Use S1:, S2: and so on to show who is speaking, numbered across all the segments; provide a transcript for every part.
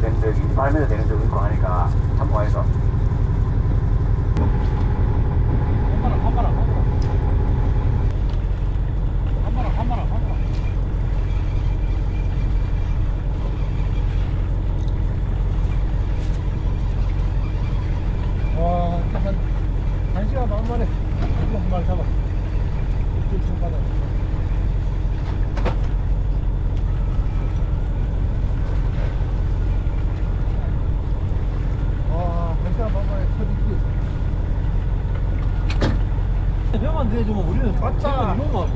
S1: 되는 적이 28m 되는 적이 있고 하니까 참고해서 첫
S2: 뼈만 대주면 우리는
S1: 맞다.
S2: 이거만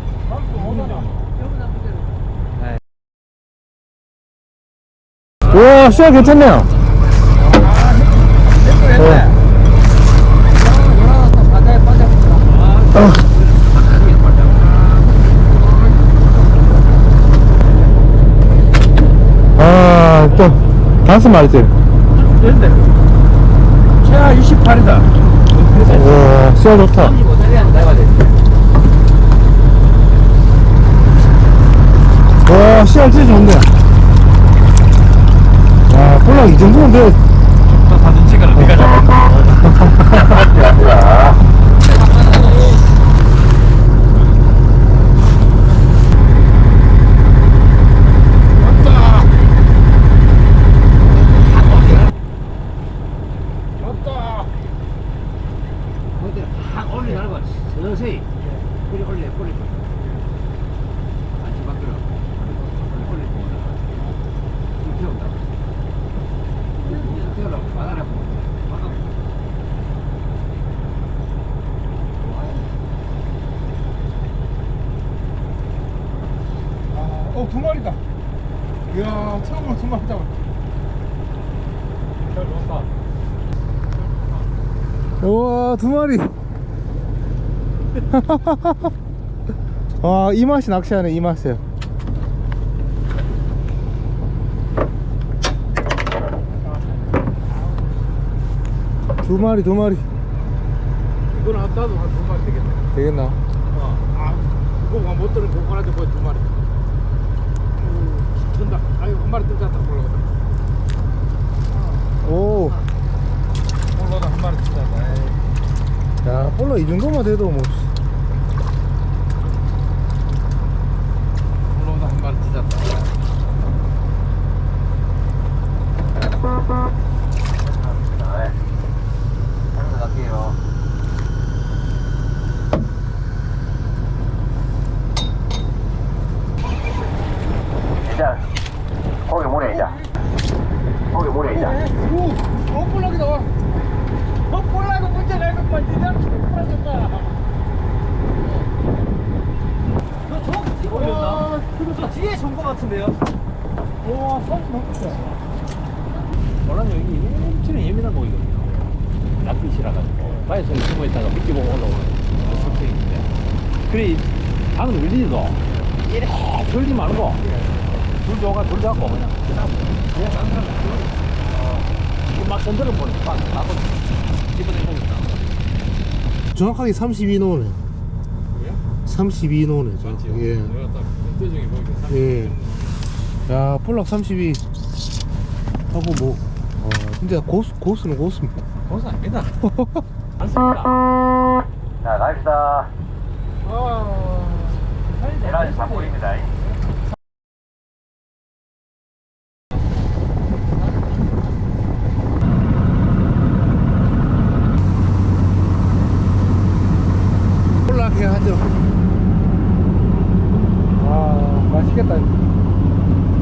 S3: 와, 시야 괜찮네요. 네.
S1: 바다에 빠져.
S3: 아, 또, 다섯 마리째.
S2: 최하 28이다
S3: 와, 시야 좋다. 와, 시야 진짜 좋네. 와, 폴락 이 정도면 돼.
S2: 사진 찍으라 네가 잡아
S1: 왔다.
S2: 어디 확 올리 달고 서서히 뿌리 올려 뿌리 안치 밖으로 뿌리 올리고 물 태운다 물 태우라고 바다라 바다
S1: 아, 어, 두 마리다. 이야, 처음으로 두 마리 잡았다. 잘 좋다.
S3: 우와, 두 마리. 와, 이 맛이 낚시하네, 이 맛이야. 두 마리, 두 마리.
S1: 한 나도 한두 마리 되겠네.
S3: 되겠나?
S1: 어, 아, 그거 못 들은 그거 하나 뭐두 마리. 마리 뜬다. 올라오다.
S3: 오.
S1: 올라오다 한 마리 뜬다.
S3: 야, 볼라 이 정도만 돼도 뭐.
S1: 올라오다 한 마리 찢었다.
S2: 갈게요 이자 고기 물에 이자 고기 물에 이자
S1: 오, 어, 볼락이 나와. 어, 볼락이 문제 낼 것만 진짜. 빠졌다.
S2: 올렸나? 저 뒤에 좋은 거 같은데요?
S1: 와, 손 넘었어.
S2: 원래 여기 엄청 예민한 고기거든요. 낯빛이라 가지고 바에서 숨어 있다가 미끼 보고 올라오는 그런 속성인데. 그래 방금 울리지도 이래 돌지 말고 돌 좋아가 돌 잡고 그냥 그냥 어, 막 건드려 보는 막 나도 집어내고 있다.
S3: 정확하게 32노네. 32노네, 정확하게. 예.
S1: 내가 딱 문대중에 보니까
S3: 예. 야, 폴락 32. 하고 뭐, 어, 진짜 고수, 고수는 고수입니다.
S2: 거기서 아닙니다. 맞습니다. 자, 갑시다.
S1: 아,
S2: 계란이 잡골입니다.
S3: 하죠. 아, 맛있겠다.